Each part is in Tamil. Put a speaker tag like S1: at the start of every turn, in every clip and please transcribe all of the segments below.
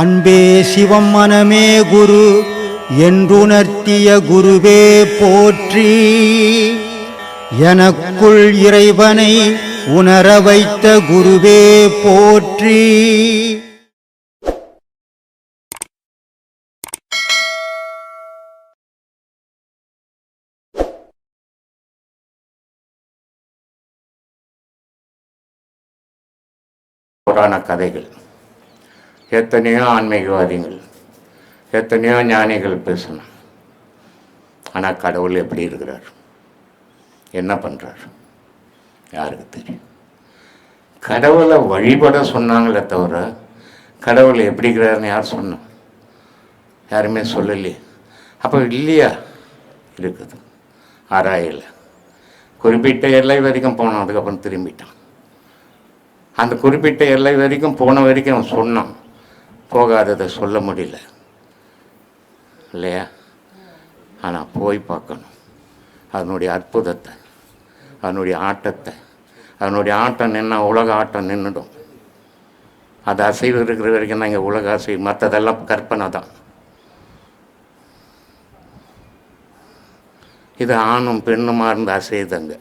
S1: அன்பே சிவம் மனமே குரு என்றுணர்த்திய குருவே போற்றி. எனக்குள் இறைவனை உணர வைத்த குருவே போற்றி.
S2: புராண கதைகள். எத்தனையோ ஆன்மீகவாதிகள் எத்தனையோ ஞானிகள் பேசணும். ஆனால் கடவுள் எப்படி இருக்கிறார்? என்ன பண்ணுறார் யாருக்கு தெரியும்? கடவுளை வழிபட சொன்னாங்களே தவிர கடவுள் எப்படி இருக்கிறாருன்னு யார் சொன்னோம்? யாருமே சொல்லலையே. அப்போ இல்லையா? இருக்குது. ஆராயலை. குறிப்பிட்ட எல்லை வரைக்கும் போனோம் அதுக்கப்புறம் திரும்பிட்டான். அந்த குறிப்பிட்ட எல்லை வரைக்கும் போன வரைக்கும் அவன் சொன்னான். போகாததை சொல்ல முடியல. இல்லையா? ஆனால் போய் பார்க்கணும். அதனுடைய அற்புதத்தை அதனுடைய ஆட்டத்தை அதனுடைய ஆட்டம் நின்னா உலக ஆட்டம் நின்றுடும் அது அசைவு இருக்கிற வரைக்கும் தான் இங்கே உலக அசைவு. மற்றதெல்லாம் கற்பனை தான். இது ஆணும் பெண்ணுமா இருந்து அசையுதுங்க.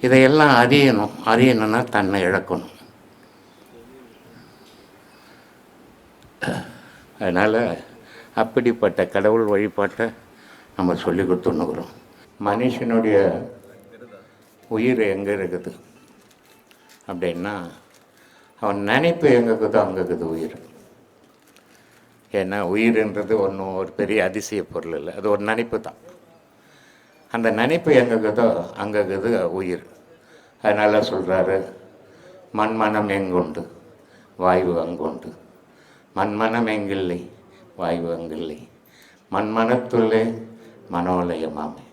S2: இதையெல்லாம் அறியணும். அறியணும்னா தன்னை இழக்கணும். அதனால் அப்படிப்பட்ட கடவுள் வழிபாட்டை நம்ம சொல்லி கொடுத்துன்னுக்குறோம் மனுஷனுடைய உயிர் எங்கே இருக்குது? அப்படின்னா அவன் நினைப்பு எங்கே இருக்குதோ அங்கே இருக்குது உயிர். ஏன்னா உயிர்ன்றது ஒன்றும் ஒரு பெரிய அதிசய பொருள் இல்லை. அது ஒரு நினைப்பு தான். அந்த நினைப்பு எங்கே இருக்குதோ அங்கே இருக்குது உயிர். அதனால் சொல்கிறாரு மண்மனம் எங்குண்டு? வாயு அங்குண்டு? மண்மனம் எங்கில்லை வாயு அங்கில்லை மண்மனத்துள்ளே மனோலயமாமே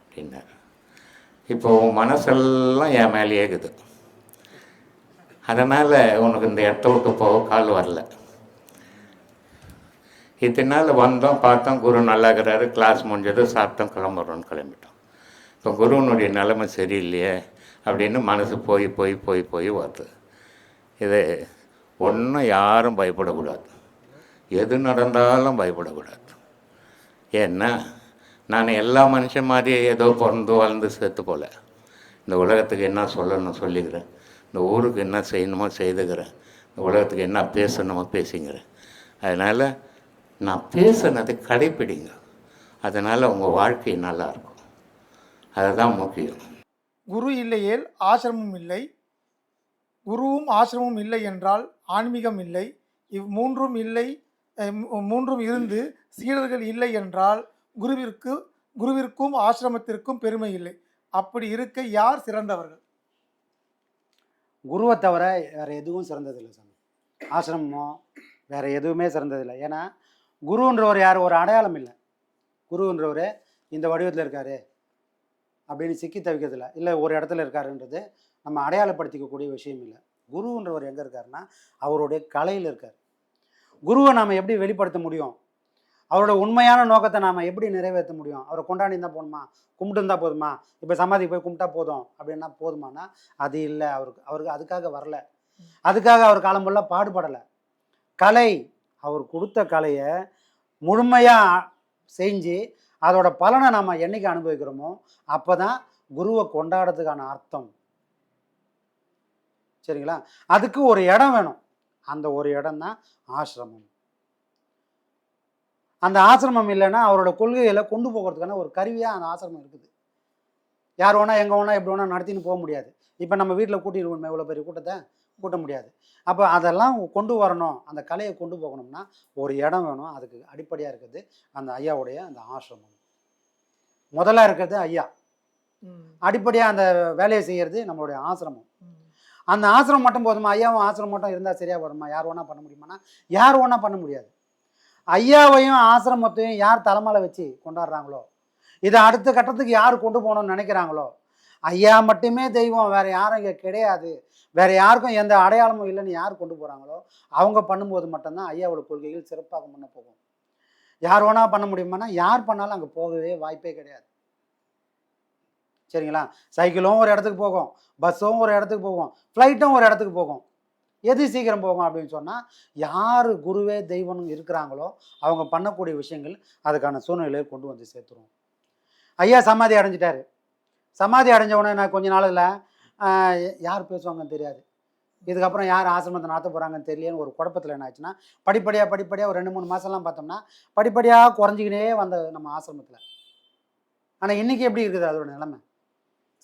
S2: அப்படின்னார். இப்போ உன் மனசெல்லாம் என் மேலேயே இருக்குது அதனால் உனக்கு இந்த இடத்த விட்டு போக கால் வரல. இத்தனை நாள் வந்தோம் பார்த்தோம் குரு நல்லா இருக்கிறாரு கிளாஸ் முடிஞ்சது சாப்பிட்டோம் கிளம்புறோம்னு கிளம்பிட்டோம். இப்போ குருவனுடைய நிலைமை சரியில்லையே அப்படின்னு மனசு போய் போய் போய் போய் வருது. இது ஒன்றும் யாரும் பயப்படக்கூடாது. எது நடந்தாலும் பயப்படக்கூடாது. ஏன்னா நான் எல்லா மனுஷன் மாதிரியே ஏதோ பிறந்து வளர்ந்து சேர்த்து போல. இந்த உலகத்துக்கு என்ன சொல்லணும் சொல்லிக்கிறேன். இந்த ஊருக்கு என்ன செய்யணுமோ செய்துக்கிறேன். இந்த உலகத்துக்கு என்ன பேசணுமோ பேசிக்கிறேன். அதனால் நான் பேசுனதை கடைப்பிடிங்க. அதனால் உங்கள் வாழ்க்கை நல்லாயிருக்கும். அதுதான் முக்கியம்.
S3: குரு இல்லையேல் ஆசிரமம் இல்லை. குருவும் ஆசிரமும் இல்லை என்றால் ஆன்மீகம் இல்லை. இவ் மூன்றும் இல்லை. மூன்றும் இருந்து சீடர்கள் இல்லை என்றால் குருவிற்கு குருவிற்கும் ஆசிரமத்திற்கும் பெருமை இல்லை. அப்படி இருக்க யார் சிறந்தவர்கள்?
S4: குருவை தவிர வேறு எதுவும் சிறந்ததில்லை சாமி. ஆசிரமமோ வேறு எதுவுமே சிறந்ததில்லை. ஏன்னா குருன்றவர் யார் ஒரு அடையாளம் இல்லை. குருன்றவர் இந்த வடிவத்தில் இருக்காரு அப்படின்னு சிக்கி தவிக்கிறதில்ல. இல்லை ஒரு இடத்துல இருக்காருன்றது நம்ம அடையாளப்படுத்திக்கக்கூடிய விஷயம் இல்லை. குருன்றவர் எங்கே இருக்காருன்னா அவருடைய கலையில் இருக்கார். குருவை நாம் எப்படி வெளிப்படுத்த முடியும்? அவரோட உண்மையான நோக்கத்தை நாம் எப்படி நிறைவேற்ற முடியும்? அவரை கொண்டாடி இருந்தால் போதுமா? கும்பிட்டு இருந்தால் போதுமா? இப்போ சமாதிக்கு போய் கும்பிட்டா போதும். அப்படின்னா போதுமானா அது இல்லை. அவருக்கு அவருக்கு அதுக்காக வரல. அதுக்காக அவர் காலம் ஃபுல்லாக பாடுபடலை. கலை அவர் கொடுத்த கலையை முழுமையாக செஞ்சு அதோட பலனை நாம் என்னைக்கு அனுபவிக்கிறோமோ அப்போ தான் குருவை கொண்டாடுறதுக்கான அர்த்தம். சரிங்களா? அதுக்கு ஒரு இடம் வேணும். அந்த ஒரு இடம் தான் ஆசிரமம். அந்த ஆசிரமம் இல்லைன்னா அவரோட கொள்கைகளை கொண்டு போகிறதுக்கான ஒரு கருவியாக அந்த ஆசிரமம் இருக்குது. யார் வேணா எங்கே வேணா எப்படி வேணா நடத்தின்னு போக முடியாது. இப்போ நம்ம வீட்டில் கூட்டிடுவோம் இவ்வளோ பெரிய கூட்டத்தை கூட்ட முடியாது. அப்போ அதெல்லாம் கொண்டு வரணும். அந்த கலையை கொண்டு போகணும்னா ஒரு இடம் வேணும். அதுக்கு அடிப்படையாக இருக்குது அந்த ஐயாவுடைய அந்த ஆசிரமம். முதல்ல இருக்கிறது ஐயா. அடிப்படையாக அந்த வேலையை செய்கிறது நம்மளுடைய ஆசிரமம். அந்த ஆசிரமம் மட்டும் போதுமா? ஐயாவும் ஆசிரமம் மட்டும் இருந்தால் சரியாக வருமா யார் ஒன்றா பண்ண முடியுமானா யார் வேணா பண்ண முடியாது. ஐயாவையும் ஆசிரமத்தையும் யார் தலைமையில் வச்சு கொண்டாடுறாங்களோ? இதை அடுத்த கட்டத்துக்கு யார் கொண்டு போகணும்னு நினைக்கிறாங்களோ? ஐயா மட்டுமே தெய்வம் வேறு யாரும் இங்கே கிடையாது. வேறு யாருக்கும் எந்த அடையாளமும் இல்லைன்னு யார் கொண்டு போகிறாங்களோ அவங்க பண்ணும்போது மட்டும்தான் ஐயாவோட கொள்கைகள் சிறப்பாக முன்ன போகும். யார் வேணா பண்ண முடியுமானா யார் பண்ணாலும் அங்கே போகவே வாய்ப்பே கிடையாது. சரிங்களா? சைக்கிளும் ஒரு இடத்துக்கு போகும் பஸ்ஸும் ஒரு இடத்துக்கு போகும் ஃப்ளைட்டும் ஒரு இடத்துக்கு போகும். எது சீக்கிரம் போகும் அப்படின்னு சொன்னால் யார் குருவே தெய்வம்னு இருக்கிறாங்களோ அவங்க பண்ணக்கூடிய விஷயங்கள் அதுக்கான சூழ்நிலையை கொண்டு வந்து சேர்த்துருவோம் ஐயா சமாதி அடைஞ்சிட்டாரு. சமாதி அடைஞ்ச உடனே நான் கொஞ்ச நாளில் யார் பேசுவாங்கன்னு தெரியாது. இதுக்கப்புறம் யார் ஆசிரமத்தை நடத்த போகிறாங்கன்னு தெரியலன்னு ஒரு குழப்பத்தில் என்ன ஆச்சுன்னா படிப்படியாக படிப்படியாக ஒரு ரெண்டு மூணு மாதம்லாம் பார்த்தோம்னா படிப்படியாக குறைஞ்சிக்கினே வந்த நம்ம ஆசிரமத்தில். ஆனால் இன்றைக்கி எப்படி இருக்குது அதோட நிலைமை?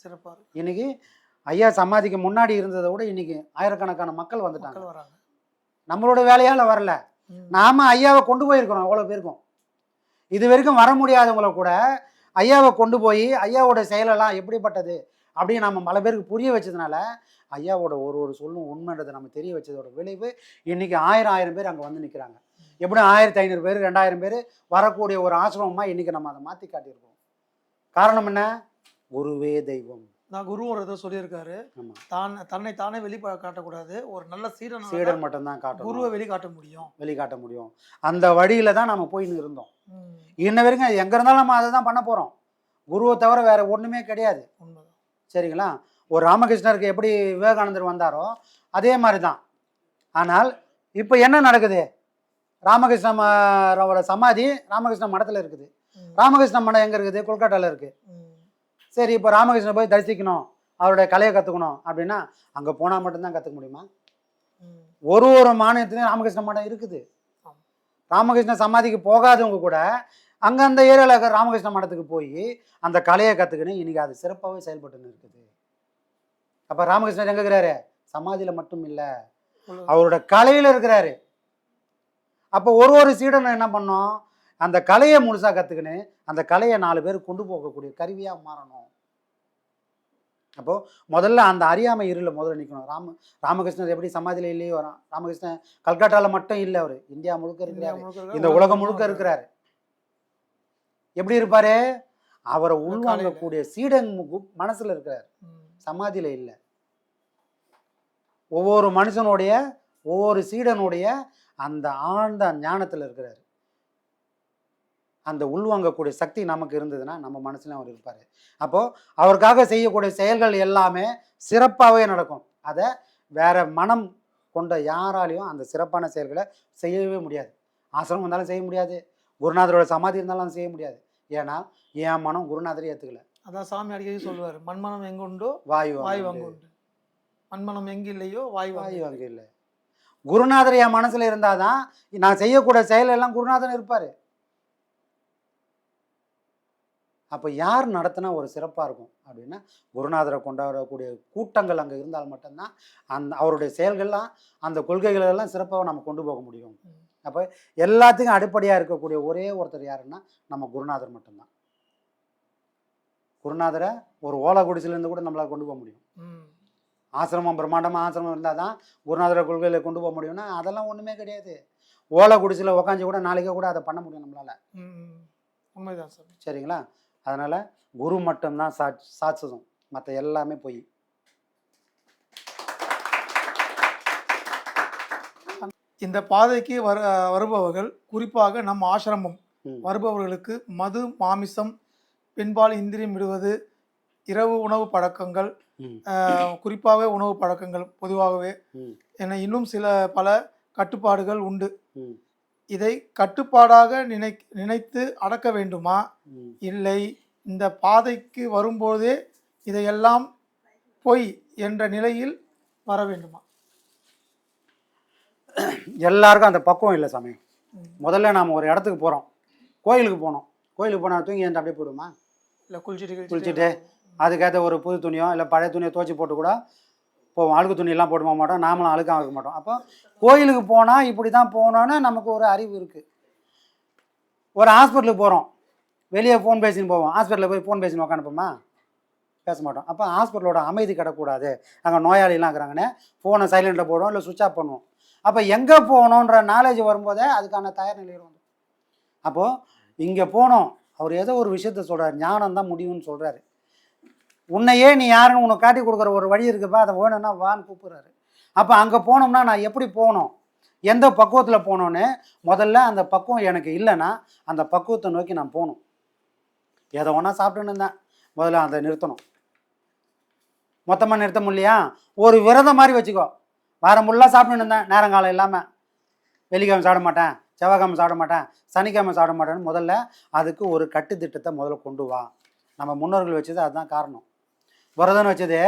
S3: சிறப்பா இருக்கு.
S4: இன்னைக்கு ஐயா சமாதிக்கு முன்னாடி இருந்ததை விட இன்னைக்கு ஆயிரக்கணக்கான மக்கள் வந்துட்டாங்க. நம்மளோட வேலையால் வரல. நாம ஐயாவை கொண்டு போயிருக்கிறோம் அவ்வளோ பேருக்கும். இது வரைக்கும் வர முடியாதவங்கள கூட ஐயாவை கொண்டு போய் ஐயாவோட செயலெல்லாம் எப்படிப்பட்டது அப்படின்னு நம்ம பல பேருக்கு புரிய வச்சதுனால ஐயாவோட ஒரு ஒரு சொல்லும் உண்மைன்றதை நம்ம தெரிய வச்சதோட விளைவு இன்னைக்கு ஆயிரம் ஆயிரம் பேர் அங்கே வந்து நிற்கிறாங்க எப்படியும் ஆயிரத்தி ஐநூறு பேர் ரெண்டாயிரம் பேர் வரக்கூடிய ஒரு ஆசிரமமாக இன்னைக்கு நம்ம அதை மாற்றி காட்டியிருக்கோம்? காரணம் என்ன? குருவே தெய்வம்.
S3: நான் குரு ஒரு இதை சொல்லியிருக்காரு. தான் தன்னை தானே வெளி காட்டக்கூடாது. ஒரு நல்ல சீடன்
S4: சீடர் மட்டும்தான் காட்டணும்.
S3: குருவை வெளி காட்ட முடியும்.
S4: வெளிக்காட்ட முடியும். அந்த வழியில தான் நம்ம போயின்னு இருந்தோம். இன்ன வரைக்கும் எங்க இருந்தாலும் நம்ம அதை தான் பண்ண போறோம். குருவை தவிர வேற ஒண்ணுமே கிடையாது. சரிங்களா? ஒரு ராமகிருஷ்ணருக்கு எப்படி விவேகானந்தர் வந்தாரோ அதே மாதிரி தான் ஆனால் இப்போ என்ன நடக்குது? ராமகிருஷ்ண ம- சமாதி ராமகிருஷ்ண மடத்தில் இருக்குது. ராமகிருஷ்ண மடம் எங்கே இருக்குது? கொல்கட்டாவில் இருக்குது. சரி இப்போ ராமகிருஷ்ணன் போய் தரிசிக்கணும். அவருடைய கலையை கற்றுக்கணும் அப்படின்னா அங்கே போனால் மட்டும்தான் கற்றுக்க முடியுமா. ஒரு ஒரு மாநிலத்திலையும் ராமகிருஷ்ண மடம் இருக்குது. ராமகிருஷ்ண சமாதிக்கு போகாதவங்க கூட அங்கே அந்த ஏரியாவில் இருக்கிற ராமகிருஷ்ண மடத்துக்கு போய் அந்த கலையை கற்றுக்கின்னு இன்னைக்கு அது சிறப்பாகவே செயல்பட்டுன்னு இருக்குது அப்போ ராமகிருஷ்ணர் எங்கே இருக்கிறாரு? சமாதியில் மட்டும் இல்லை. அவரோட கலையில் இருக்கிறாரு. அப்போ ஒரு ஒரு சீடனும் என்ன பண்ணோம்? அந்த கலையை முழுசாக கற்றுக்கின்னு அந்த கலையை நாலு பேர் கொண்டு போகக்கூடிய கருவியாக மாறணும். அப்போ முதல்ல அந்த அறியாமை இருளில் முதல்ல நிற்கணும் ராம ராமகிருஷ்ணர் எப்படி சமாதியில் இல்லையோ ராமகிருஷ்ணன் கல்கட்டாவில் மட்டும் இல்லை அவர். இந்தியா முழுக்க இருக்கிறாரு. இந்த உலகம் முழுக்க இருக்கிறாரு. எப்படி இருப்பாரு? அவரை உள்வாங்கக்கூடிய சீடன் மனசுல இருக்கிறார். சமாதியில இல்லை. ஒவ்வொரு மனுஷனுடைய ஒவ்வொரு சீடனுடைய அந்த ஆழ்ந்த ஞானத்தில் இருக்கிறார். அந்த உள்வாங்கக்கூடிய சக்தி நமக்கு இருந்ததுன்னா நம்ம மனசுல அவர் இருப்பார். அப்போது அவருக்காக செய்யக்கூடிய செயல்கள் எல்லாமே சிறப்பாகவே நடக்கும். அதை வேற மனம் கொண்ட யாராலையும் அந்த சிறப்பான செயல்களை செய்யவே முடியாது. ஆசிரமம் வந்தாலும் செய்ய முடியாது. குருநாதரோட சமாதி இருந்தாலும் செய்ய முடியாது. ஏன்னா என் மனம் குருநாதரை ஏற்றுக்கல
S3: அதான் சாமி அடிக்கடி சொல்லுவாரு மண்மனம் எங்குண்டோ
S4: வாயு
S3: வாய்.
S4: வாங்கு
S3: உண்டு மண்மனம் எங்கு இல்லையோ வாய்
S4: வாயு அங்கே இல்லை. குருநாதர் என் மனசுல இருந்தாதான் நான் செய்யக்கூடிய செயல் எல்லாம் குருநாதன் இருப்பாரு. அப்போ யார் நடத்தினா ஒரு சிறப்பாக இருக்கும் அப்படின்னா குருநாதரை கொண்டாடக்கூடிய கூட்டங்கள் அங்கே இருந்தால் மட்டும்தான் அந்த அவருடைய செயல்கள்லாம் அந்த கொள்கைகள் எல்லாம் சிறப்பாக நம்ம கொண்டு போக முடியும். அப்போ எல்லாத்துக்கும் அடிப்படையாக இருக்கக்கூடிய ஒரே ஒருத்தர் யாருன்னா நம்ம குருநாதர் மட்டும்தான். குருநாதரை ஒரு ஓலை குடிசிலேருந்து கூட நம்மளால் கொண்டு போக முடியும். ஆசிரமம் பிரம்மாண்டமாக ஆசிரமம் இருந்தால் தான் குருநாதர கொள்கையில கொண்டு போக முடியும்னா அதெல்லாம் ஒன்றுமே கிடையாது. ஓலை குடிசில் உக்காஞ்சி கூட நாளைக்கே கூட அதை பண்ண முடியும் நம்மளால்.
S3: உண்மைதான்
S4: சரிங்களா? அதனால் குரு மட்டும்தான் சா சாட்சதம் மற்ற எல்லாமே பொய்
S3: இந்த பாதைக்கு வர வருபவர்கள் குறிப்பாக நம் ஆசிரமம். வருபவர்களுக்கு மது மாமிசம் பெண்பால் இந்திரியம் விடுவது இரவு உணவு பழக்கங்கள்
S4: ம்.
S3: அஹ், குறிப்பாக உணவு பழக்கங்கள் பொதுவாகவே. என இன்னும் சில பல கட்டுப்பாடுகள் உண்டு. இதை கட்டுப்பாடாக நினை நினைத்து அடக்க வேண்டுமா. இல்லை. இந்த பாதைக்கு வரும்போதே இதையெல்லாம் பொய் என்ற நிலையில் வர வேண்டுமா?
S4: எல்லாருக்கும் அந்த பக்குவம் இல்லை சாமி. முதல்ல நாம் ஒரு இடத்துக்கு போகிறோம் கோயிலுக்கு போனோம். கோயிலுக்கு போனால் தூங்கி எழுந்து அப்படியே போயிடுமா?
S3: இல்லை குளிச்சுட்டு
S4: குளிச்சுட்டு. அதுக்கேற்ற ஒரு புது துணியோ இல்லை பழைய துணியை துவச்சி போட்டு கூட போவோம் அழுக்கு துணியெல்லாம் போட்டு போக மாட்டோம்? நாமளும் அழுக்காக ஆக மாட்டோம். அப்போ கோயிலுக்கு போனால் இப்படி தான் போகணுன்னு நமக்கு ஒரு அறிவு இருக்குது ஒரு ஹாஸ்பிட்டலுக்கு போகிறோம் வெளியே ஃபோன் பேசின்னு போவோம். ஹாஸ்பிட்டலில் போய் ஃபோன் பேசின்னு உக்காந்துப்போமா பேச மாட்டோம். அப்போ ஹாஸ்பிட்டலோட அமைதி கிடக்கூடாது. அங்கே நோயாளிலாம் இருக்கிறாங்கன்னு ஃபோனை சைலண்டில் போடுவோம் இல்லை சுவிட்ச் ஆஃப் பண்ணுவோம். அப்போ எங்கே போகணுன்ற நாலேஜ் வரும்போதே அதுக்கான தயார் நிலையில் வந்து அப்போது இங்கே போனோம். அவர் ஏதோ ஒரு விஷயத்த சொல்கிறார் ஞானம் தான் முடியும்னு சொல்கிறாரு உன்னையே நீ யாருன்னு உனக்கு காட்டி கொடுக்குற ஒரு வழி இருக்குப்பா அதை வேணும்னா வான்னு கூப்பிட்றாரு. அப்போ அங்கே போனோம்னா நான் எப்படி போகணும் எந்த பக்குவத்தில் போனோன்னு முதல்ல அந்த பக்குவம் எனக்கு இல்லைன்னா அந்த பக்குவத்தை நோக்கி நான் போகணும். எதை ஒன்றா சாப்பிட்டுன்னு இருந்தேன். முதல்ல அதை நிறுத்தணும். மொத்தமாக நிறுத்த முடியலையா? ஒரு விரதம் மாதிரி வச்சுக்கோ. வாரம் ஃபுல்லாக சாப்பிட்டுன்னு இருந்தேன். நேரங்காலம் இல்லாமல் வெள்ளிக்கிழமை சாப்பிட மாட்டேன். செவ்வாய்க்கிழமை சாப்பிட மாட்டேன். சனிக்கிழமை சாப்பிட மாட்டேன்னு முதல்ல அதுக்கு ஒரு கட்டுத்திட்டத்தை முதல்ல கொண்டு வா. நம்ம முன்னோர்கள் வச்சது அதுதான் காரணம். விரதம் வச்சது?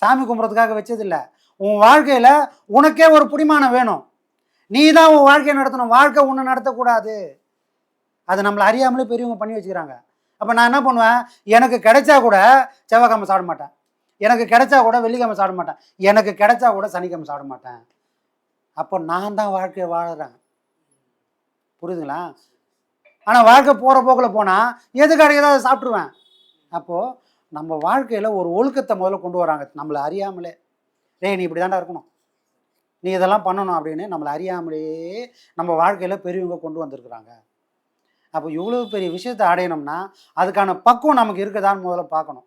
S4: சாமி கும்பிட்றதுக்காக வச்சது இல்லை உன் வாழ்க்கையில் உனக்கே ஒரு புடிமானம் வேணும். நீ தான் உன் வாழ்க்கையை நடத்தணும். வாழ்க்கை உன்னை நடத்தக்கூடாது. அது நம்மளை அறியாமலே பெரியவங்க பண்ணி வச்சுக்கிறாங்க. அப்போ நான் என்ன பண்ணுவேன்? எனக்கு கிடைச்சா கூட செவ்வாய்க்கிழமை சாப்பிட மாட்டேன். எனக்கு கிடைச்சா கூட வெள்ளிக்கிழமை சாப்பிட மாட்டேன். எனக்கு கிடைச்சா கூட சனிக்கிழமை சாப்பிட மாட்டேன். அப்போ நான் தான் வாழ்க்கையை வாழறேன். புரியுதுங்களா? ஆனால் வாழ்க்கை போகிற போக்கில் போனால் எது கிடைக்குதோ அதை சாப்பிட்ருவேன் அப்போது நம்ம வாழ்க்கையில் ஒரு ஒழுக்கத்தை முதல்ல கொண்டு வராங்க. நம்மளை அறியாமலே. டேய் நீ இப்படி தாண்டா இருக்கணும். நீ இதெல்லாம் பண்ணணும் அப்படின்னு நம்மளை அறியாமலேயே நம்ம வாழ்க்கையில் பெரியவங்க கொண்டு வந்திருக்கிறாங்க. அப்போ இவ்வளோ பெரிய விஷயத்தை அடையணும்னா அதுக்கான பக்குவம் நமக்கு இருக்குதான்னு முதல்ல பார்க்கணும்.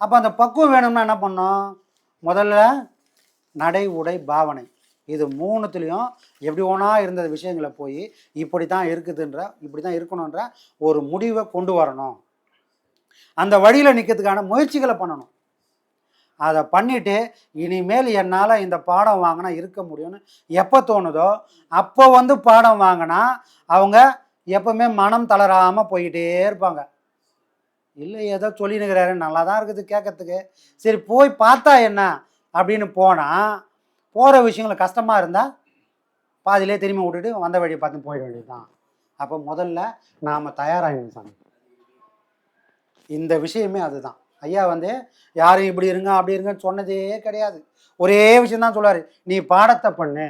S4: அப்போ அந்த பக்குவம் வேணும்னா என்ன பண்ணோம் முதல்ல நடை உடை பாவனை. இது மூணுத்துலேயும் எப்படி ஒன்றா இருந்த விஷயங்களை போய் இப்படி தான் இருக்குதுன்ற இப்படி தான் இருக்கணுன்ற ஒரு முடிவை கொண்டு வரணும். அந்த வழியில் நிற்கிறதுக்கான முயற்சிகளை பண்ணணும். அதை பண்ணிட்டு இனிமேல் என்னால் இந்த பாடம் வாங்கினா இருக்க முடியும்னு எப்போ தோணுதோ அப்போ வந்து பாடம் வாங்கினா அவங்க எப்பவுமே மனம் தளராமல் போய்கிட்டே இருப்பாங்க. இல்லை ஏதோ சொல்லினுக்கிறாரு. நல்லா தான் இருக்குது கேட்கறதுக்கு சரி போய் பார்த்தா என்ன அப்படின்னு போனால் போகிற விஷயங்கள் கஷ்டமாக இருந்தால் பாதியிலே திரும்பி விட்டுட்டு வந்த வழியை பார்த்து போயிட வேண்டியது தான் அப்போ முதல்ல நாம் தயாராகணும் சாமி. இந்த விஷயமே அதுதான். ஐயா வந்து யாரும் இப்படி இருங்க அப்படி இருங்கன்னு சொன்னதே கிடையாது. ஒரே விஷயம் தான் சொல்லுவார். நீ பாடத்தை பண்ணு.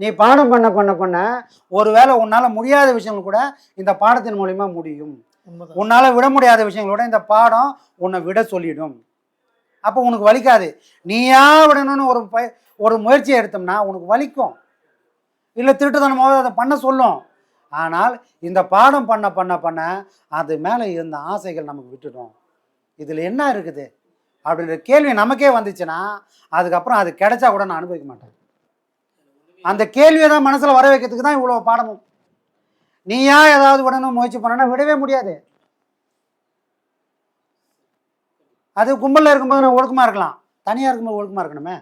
S4: நீ பாடம் பண்ண பண்ண பண்ண ஒருவேளை உன்னால் முடியாத விஷயங்கள் கூட இந்த பாடத்தின் மூலிமா முடியும். உன்னால் விட முடியாத விஷயங்களோட இந்த பாடம் உன்னை விட சொல்லிடும். அப்போ உனக்கு வலிக்காது. நீயா விடணும்னு ஒரு பய ஒரு முயற்சியை எடுத்தோம்னா உனக்கு வலிக்கும். இல்லை திருட்டுத்தனமாவது அதை பண்ண சொல்லும். ஆனால் இந்த பாடம் பண்ண பண்ண பண்ண அது மேலே இருந்த ஆசைகள் நமக்கு விட்டுடும். இதில் என்ன இருக்குது? அப்படின்ற கேள்வி நமக்கே வந்துச்சுன்னா அதுக்கப்புறம் அது கிடைச்சா கூட நான் அனுபவிக்க மாட்டேன். அந்த கேள்வியை தான் மனசில் வர வைக்கிறதுக்கு தான் இவ்வளோ பாடமும். நீயா ஏதாவது விடணும் முயற்சி பண்ணனா விடவே முடியாது. அது கும்பலில் இருக்கும்போது நான் ஒழுக்கமாக இருக்கலாம். தனியாக இருக்கும்போது ஒழுக்கமாக இருக்கணுமே.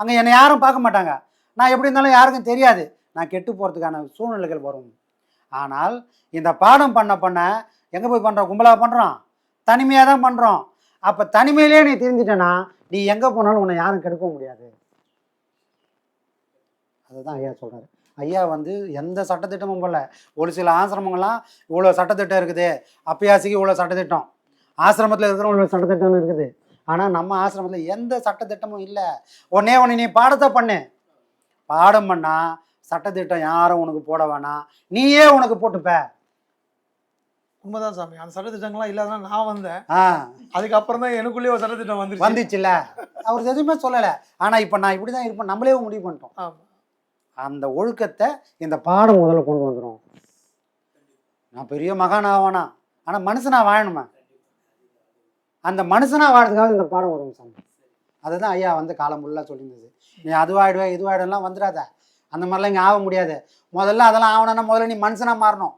S4: அங்கே என்னை யாரும் பார்க்க மாட்டாங்க. நான் எப்படி இருந்தாலும் யாருக்கும் தெரியாது. நான் கெட்டு போகிறதுக்கான சூழ்நிலைகள் வரும். ஆனால் இந்த பாடம் பண்ண பண்ண எங்கே போய் பண்ணுறோம் கும்பலாக பண்ணுறோம் தனிமையாக தான் பண்ணுறோம் அப்போ தனிமையிலே நீ தெரிஞ்சிட்டேன்னா நீ எங்கே போனாலும் உன்னை யாரும் கெடுக்க முடியாது. அதுதான் ஐயா சொல்கிறாரு ஐயா வந்து எந்த சட்டத்திட்டமும் போல ஒரு சில ஆசிரமங்கள்லாம் இவ்வளோ சட்டத்திட்டம் இருக்குது. அப்பயாசிக்கு இவ்வளோ சட்டத்திட்டம். ஆசிரமத்தில் இருக்கிற இவ்வளோ சட்டத்திட்டம்னு இருக்குது. ஆனால் நம்ம ஆசிரமத்தில் எந்த சட்டத்திட்டமும் இல்லை. ஒன்னே ஒன்று நீ பாடத்தை பண்ணு. பாடம் பண்ணால் சட்டத்திட்டம் யாரும் உனக்கு போட வேணாம். நீயே உனக்கு போட்டுப்ப.
S3: உண்மைதான் சாமி. அந்த சட்டத்திட்டங்கள்லாம் இல்லாதனால நான் வந்தேன். அதுக்கப்புறம் தான் எனக்குள்ளேயே ஒரு சட்டத்திட்டம் வந்துருச்சு.
S4: வந்துச்சுல்ல அவர் எதுவுமே சொல்லலை. ஆனால் இப்போ நான் இப்படி தான் இருப்பேன். நம்மளே முடிவு பண்ணிட்டோம். அந்த ஒழுக்கத்தை இந்த பாடம் முதல்ல கொண்டு வந்துடும் நான் பெரிய மகான் ஆவானா? ஆனால் மனுஷனா வாழணுமா? அந்த மனுஷனா வாழறதுக்காக இந்த பாடம் வரும் சாமி. அதுதான் ஐயா வந்து காலம் ஃபுல்லாக சொல்லியிருந்தது. நீ அதுவாயிடுவே இதுவாயிடும்லாம் வந்துடாத. அந்த மாதிரிலாம் இங்கே ஆக முடியாது. முதல்ல அதெல்லாம் ஆகணும்னா முதல்ல நீ மனுஷனாக மாறணும்.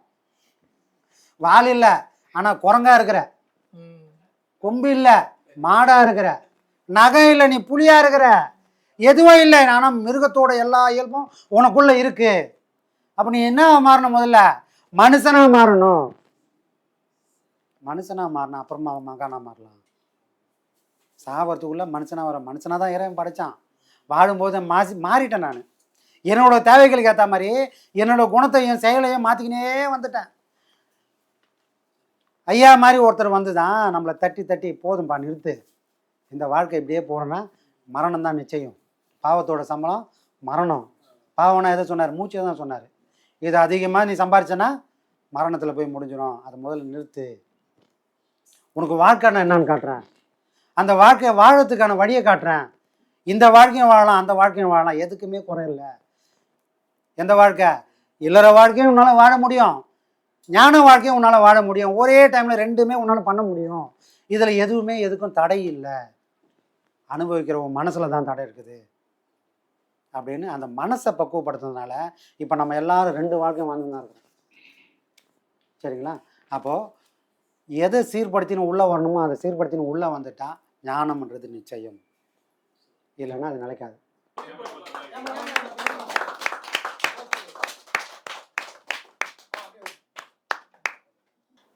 S4: வால் இல்லை ஆனால் குரங்கா இருக்கிற. கொம்பு இல்லை மாடாக இருக்கிற. நகை இல்லை நீ புளியாக இருக்கிற. எதுவும் இல்லை ஆனால் மிருகத்தோட எல்லா இயல்பும் உனக்குள்ளே இருக்கு. அப்போ நீ என்ன மாறணும் முதல்ல? மனுஷனாக மாறணும். மனுஷனாக மாறணும் அப்புறமா மகானா மாறலாம். சாவறதுக்குள்ள மனுஷனாக வர மனுஷனாக தான் இறைவன் படைச்சான். வாழும்போது மாசி மாறிட்டேன் நான். என்னோட தேவைகளுக்கு ஏற்ற மாதிரி என்னோட குணத்தையும் செயலையும் மாற்றிக்கினே வந்துட்டேன். ஐயா மாதிரி ஒருத்தர் வந்து தான் நம்மளை தட்டி தட்டி போதும்பா நிறுத்து. இந்த வாழ்க்கை இப்படியே போகணுன்னா மரணம் தான் நிச்சயம். பாவத்தோட சம்பளம் மரணம். பாவம்னா எதை சொன்னார்? மூச்சை தான் சொன்னார். இது அதிகமாக நீ சம்பாரிச்சேன்னா மரணத்தில் போய் முடிஞ்சிடும் அதை முதல்ல நிறுத்து. உனக்கு வாழ்க்கை நான் என்னன்னு காட்டுறேன். அந்த வாழ்க்கையை வாழறதுக்கான வழியை காட்டுறேன். இந்த வாழ்க்கையும் வாழலாம் அந்த வாழ்க்கையும் வாழலாம். எதுக்குமே குறையில்லை எந்த வாழ்க்கை? இல்லற வாழ்க்கையும் உன்னால் வாழ முடியும். ஞான வாழ்க்கையும் உன்னால் வாழ முடியும். ஒரே டைமில் ரெண்டுமே உன்னால் பண்ண முடியும். இதில் எதுவுமே எதுக்கும் தடை இல்லை. அனுபவிக்கிற உன் மனசில் தான் தடை இருக்குது. அப்படின்னு அந்த மனசை பக்குவப்படுத்துறதுனால இப்போ நம்ம எல்லாரும் ரெண்டு வாழ்க்கையும் வாழ்ந்து தான் இருக்கிறோம் சரிங்களா? அப்போது எதை சீர்படுத்தின்னு உள்ளே வரணுமோ அதை சீர்படுத்தின்னு உள்ளே வந்துட்டால் ஞானம்ன்றது நிச்சயம். இல்லைன்னா அது நிலைக்காது.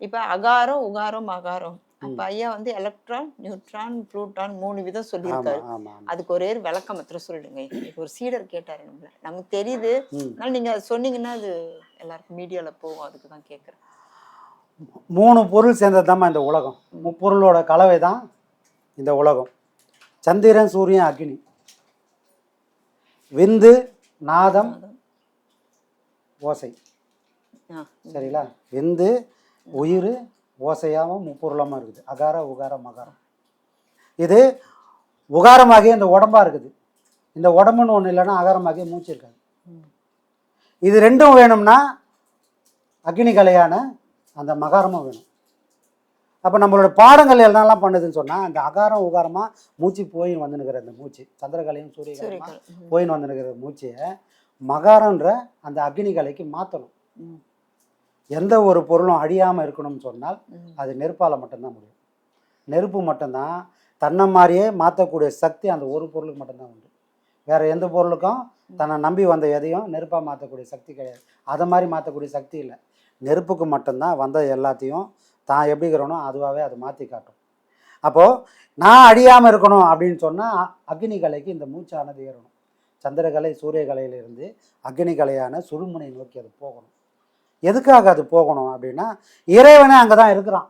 S5: இப்ப அகாரம் உகாரம் மகாரம் அப்ப ஐயா வந்து எலக்ட்ரான் நியூட்ரான் புளூட்டான் மூணு விதம் சொல்லியிருக்காரு. அதுக்கு ஒரே விளக்கம் மாத்திரம் சொல்லிடுங்க. ஒரு சீடர் கேட்டாரு நம்மள. நமக்கு தெரியுது. அதனால நீங்க அது சொன்னீங்கன்னா அது எல்லாருக்கும் மீடியால போகும். அதுக்கு தான் கேக்குறேன்.
S4: மூணு பொருள் சேர்ந்தது இந்த உலகம். முப்பொருளோட கலவை தான் இந்த உலகம். சந்திரன் சூரியன் அக்னி. விந்து நாதம். ஓசை.
S5: ஆ,
S4: சரிங்களா? விந்து உயிர் ஓசையாகவும் முப்பொருளமாக இருக்குது. அகார உகார மகாரம். இது உகாரமாகிய இந்த உடம்பா இருக்குது. இந்த உடம்புன்னு ஒன்று இல்லைன்னா அகாரமாகிய மூச்சு இருக்காது. இது ரெண்டும் வேணும்னா அக்னி கலையான அந்த மகாரமும் வேணும். அப்போ நம்மளோட பாடங்கள் என்னெல்லாம் பண்ணுதுன்னு சொன்னால் அந்த அகாரம் உகாரமாக மூச்சு போய் வந்துனுக்கிற அந்த மூச்சு சந்திரகலையும் சூரியகலையும் போயின்னு வந்துனுக்கிற மூச்சையை மகாரன்ற அந்த அக்னி கலைக்கு மாற்றணும் எந்த ஒரு பொருளும் அழியாமல் இருக்கணும்னு சொன்னால். அது நெருப்பால் மட்டும்தான் முடியும். நெருப்பு மட்டும்தான் தன்னை மாதிரியே மாற்றக்கூடிய சக்தி அந்த ஒரு பொருளுக்கு மட்டும்தான் உண்டு. வேற எந்த பொருளுக்கும் தன்னை நம்பி வந்த எதையும் நெருப்பாக மாற்றக்கூடிய சக்தி கிடையாது. அதை மாதிரி மாற்றக்கூடிய சக்தி இல்லை. நெருப்புக்கு மட்டும்தான் வந்த எல்லாத்தையும் தான் எப்படி இருக்கிறனோ அதுவாகவே அதை மாற்றி காட்டும். அப்போது நான் அழியாமல் இருக்கணும் அப்படின்னு சொன்னால் அக்னி கலைக்கு இந்த மூச்சானது ஏறணும். சந்திரகலை சூரியகலையிலிருந்து அக்னி கலையான சுழுமுனை நோக்கி அது போகணும். எதுக்காக அது போகணும் அப்படின்னா இறைவனே அங்கே தான் இருக்கிறான்.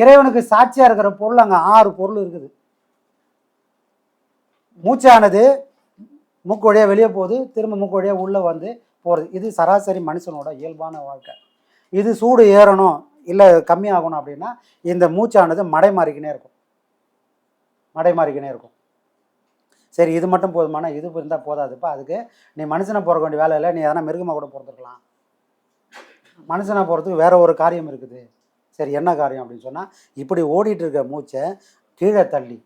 S4: இறைவனுக்கு சாட்சியாக இருக்கிற பொருள் அங்கே ஆறு பொருள் இருக்குது. மூச்சானது மூக்கு வழியாக வெளியே போகுது திரும்ப மூக்கு வழியாக உள்ளே வந்து போகிறது இது சராசரி மனுஷனோட இயல்பான வாழ்க்கை. இது சூடு ஏறணும் இல்லை கம்மியாகணும் அப்படின்னா இந்த மூச்சானது மடை மாறிக்கினே இருக்கும். மடை மாறிக்கினே இருக்கும். சரி இது மட்டும் போதுமானா இது இருந்தால் போதாதுப்பா. அதுக்கு நீ மனுஷனை பிறக்க வேண்டிய வேலை இல்லை. நீ எதனா மிருகமாக கூட பிறந்திருக்கலாம். மனுஷனை போகிறதுக்கு வேற ஒரு காரியம் இருக்குது. சரி என்ன காரியம் அப்படின்னு சொன்னால் இப்படி ஓடிட்டு இருக்க மூச்சை கீழே தள்ளி.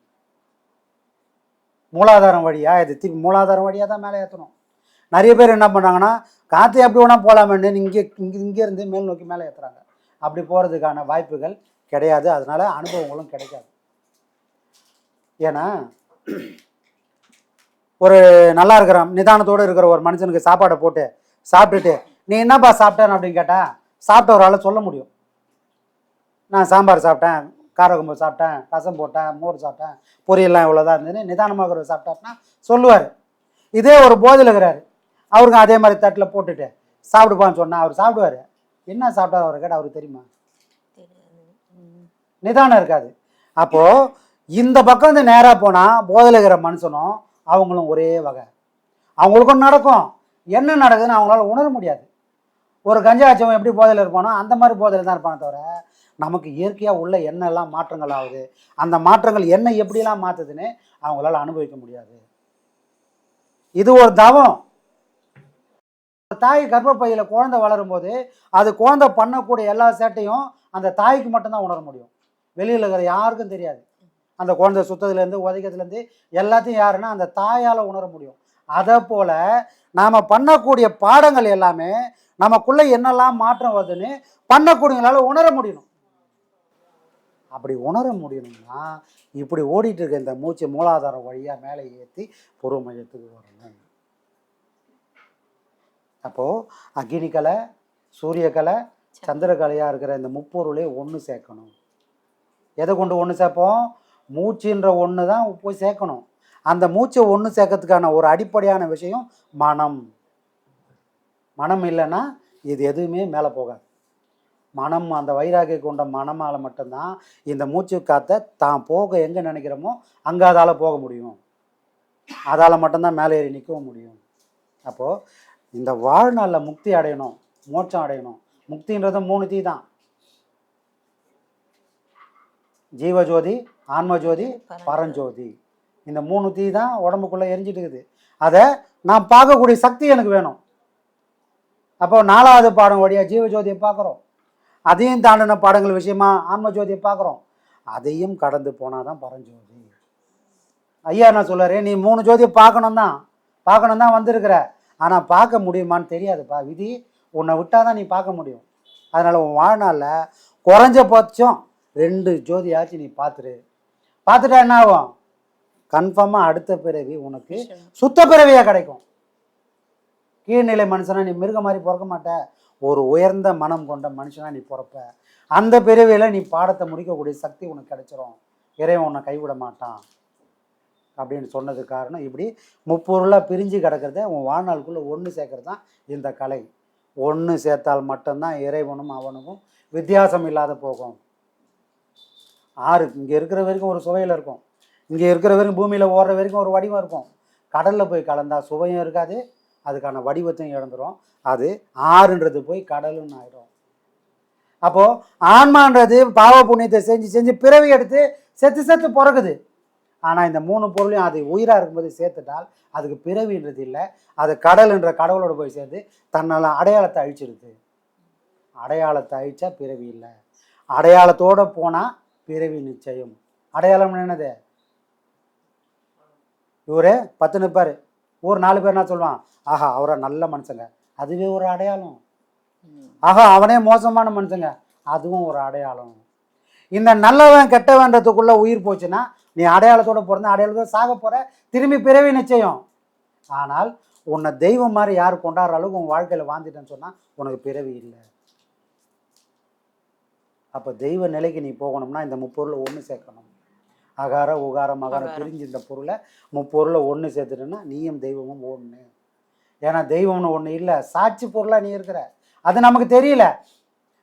S4: மூலாதாரம் வழியாக இது திருப்பி மூலாதாரம் வழியாக தான் மேலே ஏற்றணும் நிறைய பேர் என்ன பண்ணாங்கன்னா காற்று எப்படி வேணால் போகலாமேன்னு இங்கே இங்கே இங்கேருந்து மேல் நோக்கி மேலே ஏற்றுறாங்க அப்படி போகிறதுக்கான வாய்ப்புகள் கிடையாது. அதனால் அனுபவங்களும் கிடைக்காது. ஏன்னா ஒரு நல்லா இருக்கிற நிதானத்தோடு இருக்கிற ஒரு மனுஷனுக்கு சாப்பாடை போட்டு சாப்பிட்டுட்டு நீ என்னப்பா சாப்பிட்டேன் அப்படின்னு கேட்டேன் சாப்பிட்டவரால் சொல்ல முடியும். நான் சாம்பார் சாப்பிட்டேன் காரக்கும்பு சாப்பிட்டேன் ரசம் போட்டேன் மோர் சாப்பிட்டேன் பொரியெல்லாம் இவ்வளோதான் இருந்ததுன்னு நிதானமாக இருக்கிறவர் சாப்பிட்டாருன்னா சொல்லுவார். இதே ஒரு போதையில் இருக்கிறாரு. அவருக்கும் அதே மாதிரி தட்டில் போட்டுட்டு சாப்பிடுப்பான்னு சொன்னால் அவர் சாப்பிடுவார். என்ன சாப்பிட்டாரு அவரை கேட்டால் அவருக்கு தெரியுமா? நிதானம் இருக்காது. அப்போது இந்த பக்கம் வந்து நேராக போனால் போதையில் இருக்கிற மனுஷனும் அவங்களும் ஒரே வகை. அவங்களுக்கும் நடக்கும். என்ன நடக்குதுன்னு அவங்களால உணர முடியாது. ஒரு கஞ்சா ஆச்சவன் எப்படி போதையில் இருப்பானோ அந்த மாதிரி போதையில் தான் இருப்பானே தவிர நமக்கு இயற்கையாக உள்ள என்னெல்லாம் மாற்றங்கள் ஆகுது அந்த மாற்றங்கள் என்ன எப்படிலாம் மாற்றுதுன்னு அவங்களால அனுபவிக்க முடியாது. இது ஒரு தவம். ஒரு தாய் கர்ப்பப்பையில் குழந்தை வளரும்போது அது குழந்தை பண்ணக்கூடிய எல்லா சேட்டையும் அந்த தாய்க்கு மட்டும்தான் உணர முடியும். வெளியில் இருக்கிற யாருக்கும் தெரியாது. அந்த குழந்தை சுத்ததுலேருந்து உதைக்கிறதுலேருந்து எல்லாத்தையும் யாருன்னா அந்த தாயால் உணர முடியும். அதை போல் நாம் பண்ணக்கூடிய பாடங்கள் எல்லாமே நமக்குள்ளே என்னெல்லாம் மாற்றம் வருதுன்னு பண்ணக்கூடியவங்களால உணர முடியணும். அப்படி உணர முடியணும்னா இப்படி ஓடிட்டு இருக்க இந்த மூச்சு மூலாதாரம் வழியாக மேலே ஏற்றி பொருள் மையத்துக்கு வரணும். அப்போது அக்னிக்கலை சூரியக்கலை சந்திரகலையாக இருக்கிற இந்த முப்பொருளே ஒன்று சேர்க்கணும். எதை கொண்டு ஒன்று சேர்ப்போம்? மூச்சுன்ற ஒன்று தான் போய் சேர்க்கணும். அந்த மூச்சை ஒன்று சேர்க்கறதுக்கான ஒரு அடிப்படையான விஷயம் மனம். மனம் இல்லைன்னா இது எதுவுமே மேலே போகாது. மனம் அந்த வைராகிய கொண்ட மனமால் மட்டும்தான் இந்த மூச்சு காற்றை தான் போக எங்கே நினைக்கிறோமோ அங்கே அதால் போக முடியும். அதால் மட்டும்தான் மேலே ஏறி நிற்கவும் முடியும். அப்போது இந்த வாழ்நாளில் முக்தி அடையணும் மோட்சம் அடையணும். முக்தின்றது மூணு தீ தான். ஜீவஜோதி ஆன்மஜோதி பரஞ்சோதி. இந்த மூணு தீ தான் உடம்புக்குள்ளே எரிஞ்சிட்டு இருக்குது. அதை நான் பார்க்கக்கூடிய சக்தி எனக்கு வேணும். அப்போ நாலாவது பாடம் வழியாக ஜீவஜோதியை பார்க்குறோம். அதையும் தாண்டின பாடங்கள் விஷயமா ஆன்மஜோதியை பார்க்குறோம். அதையும் கடந்து போனால் தான் பரஞ்சோதி. ஐயா என்ன சொல்றாரு? நீ மூணு ஜோதியை பார்க்கணும் தான் பார்க்கணும் தான் வந்திருக்கிற. ஆனால் பார்க்க முடியுமான்னு தெரியாதுப்பா. விதி உன்னை விட்டால் தான் நீ பார்க்க முடியும். அதனால் உன் வாழ்நாளில் குறைஞ்சபட்சம் ரெண்டு ஜோதியாச்சும் நீ பார்த்துரு. பார்த்துட்டா என்ன ஆகும்? கன்ஃபார்மாக அடுத்த பிறவி உனக்கு சுத்த பிறவியாக கிடைக்கும். கீழ்நிலை மனுஷனா நீ மிருக மாதிரி பிறக்க மாட்ட. ஒரு உயர்ந்த மனம் கொண்ட மனுஷனா நீ பிறப்ப. அந்த பிறவியில் நீ பாடத்தை முடிக்கக்கூடிய சக்தி உனக்கு கிடைச்சிரும். இறைவன் உன்னை கைவிட மாட்டான். அப்படின்னு சொன்னது காரணம். இப்படி முப்பொருளாக பிரிஞ்சு கிடக்கிறத உன் வாழ்நாளுக்குள்ளே ஒன்று சேர்க்கறது தான் இந்த கலை. ஒன்று சேர்த்தால் மட்டும்தான் இறைவனும் அவனுக்கும் வித்தியாசம் இல்லாத போகும். ஆறு இங்கே இருக்கிற வரைக்கும் ஒரு சுவையில் இருக்கும். இங்கே இருக்கிற வரைக்கும் பூமியில் ஓடுற வரைக்கும் ஒரு வடிவம் இருக்கும். கடலில் போய் கலந்தா சுவையும் இருக்காது அதுக்கான வடிவத்தையும் இழந்துரும். அது ஆறுன்றது போய் கடலுன்னு ஆயிடும் அப்போது ஆன்மான்றது பாவ புண்ணியத்தை செஞ்சு செஞ்சு பிறவி எடுத்து செத்து செத்து பிறகுது ஆனால் இந்த மூணு பொருளையும் அது உயிராக இருக்கும்போது சேர்த்துட்டால் அதுக்கு பிறவின்றது இல்லை. அது கடல்ன்ற கடவுளோட போய் சேர்ந்து தன்னால் அடையாளத்தை அழிச்சிடுது அடையாளத்தை அழிச்சா பிறவி இல்லை. அடையாளத்தோடு போனால் பிறவி நிச்சயம். அடையாளம் என்னது? இவர் பத்து நிற்பார் ஊர் நாலு பேர் என்ன சொல்லுவான்? ஆஹா அவரை நல்ல மனுஷங்க. அதுவே ஒரு அடையாளம். ஆஹா அவனே மோசமான மனுஷங்க. அதுவும் ஒரு அடையாளம். இந்த நல்லவன் கெட்டவன்றதுக்குள்ள உயிர் போச்சுன்னா நீ அடையாளத்தோட பிறந்த அடையாளத்தோட சாக போற திரும்பி பிறவி நிச்சயம். ஆனால் உன்னை தெய்வம் மாதிரி யார் கொண்டாடுற அளவுக்கு உன் வாழ்க்கையில் வாழ்ந்துட்டேன்னு சொன்னா உனக்கு பிறவி இல்லை. அப்போ தெய்வ நிலைக்கு நீ போகணும்னா இந்த முப்பொருளை ஒன்று சேர்க்கணும். அகார உகார மகார
S5: அகாரம்.
S4: பிரிஞ்சு இந்த பொருளை முப்பொருளை ஒன்று சேர்த்துட்டேன்னா நீயும் தெய்வமும் ஒன்று ஏன்னா தெய்வம்னு ஒன்று இல்லை. சாட்சி பொருளாக நீ இருக்கிற. அது நமக்கு தெரியல.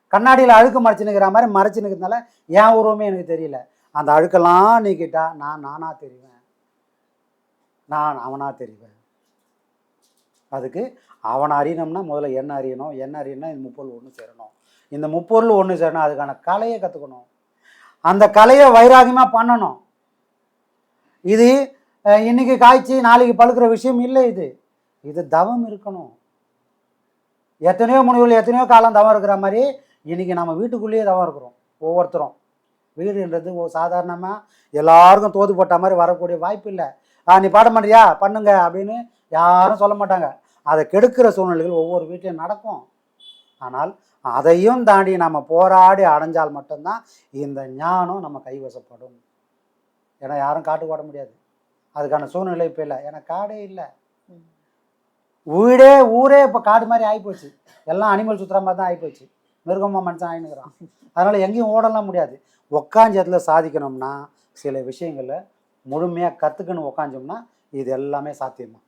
S4: கண்ணாடியில் அழுக்கு மறைச்சு நிற்கிற மாதிரி மறைச்சு நிற்கிறதுனால என் உருவமே எனக்கு தெரியல. அந்த அழுக்கெல்லாம் நீக்கிட்டா நான் நானா தெரிவேன். நான் அவனா தெரிவேன். அதுக்கு அவனை அறியணும்னா முதல்ல என்ன அறியணும் என்ன அறியணும்னா இந்த முப்பொருள் ஒன்று சேரணும். இந்த முப்பொருள் ஒன்று சேரணும் அதுக்கான கலையை கற்றுக்கணும் அந்த கலையை வைராகியமாக பண்ணணும். இது இன்னைக்கு காய்ச்சி நாளைக்கு பழுக்கிற விஷயம் இல்லை இது. இது தவம் இருக்கணும். எத்தனையோ முனிவுகள் எத்தனையோ காலம் தவம் இருக்கிற மாதிரி இன்னைக்கு நம்ம வீட்டுக்குள்ளேயே தவம் இருக்கிறோம் ஒவ்வொருத்தரும். வீடுன்றது ஓ சாதாரணமாக எல்லாருக்கும் தோது போட்ட மாதிரி வரக்கூடிய வாய்ப்பு இல்லை. ஆ நீ பாட மாட்டியா பண்ணுங்க அப்படின்னு யாரும் சொல்ல மாட்டாங்க. அதை கெடுக்கிற சூழ்நிலைகள் ஒவ்வொரு வீட்லையும் நடக்கும். ஆனால் அதையும் தாண்டி நம்ம போராடி அடைஞ்சால் மட்டும்தான் இந்த ஞானம் நம்ம கைவசப்படும். ஏன்னா யாரும் காட்டுக்கு ஓட முடியாது. அதுக்கான சூழ்நிலை இப்போ இல்லை. ஏன்னா காடே இல்லை. வீடே ஊரே இப்போ காடு மாதிரி ஆகிப்போச்சு எல்லாம் அனிமல் சுற்றுற மாதிரி தான் ஆகிப்போச்சு மிருகமாக மனுஷன் ஆயினுக்கிறான் அதனால் எங்கேயும் ஓடலாம் முடியாது. உக்காஞ்சத்துல சாதிக்கணும்னா சில விஷயங்களை முழுமையாக கற்றுக்கணும் உக்காஞ்சோம்னா இது எல்லாமே சாத்தியம்தான்.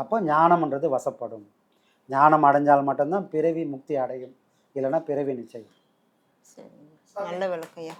S4: அப்போ ஞானம்ன்றது வசப்படும். ஞானம் அடைஞ்சால் மட்டும்தான் பிறவி முக்தி அடையும். இல்லைன்னா பிறவி நிச்சயம்.
S5: நல்ல விளக்கையா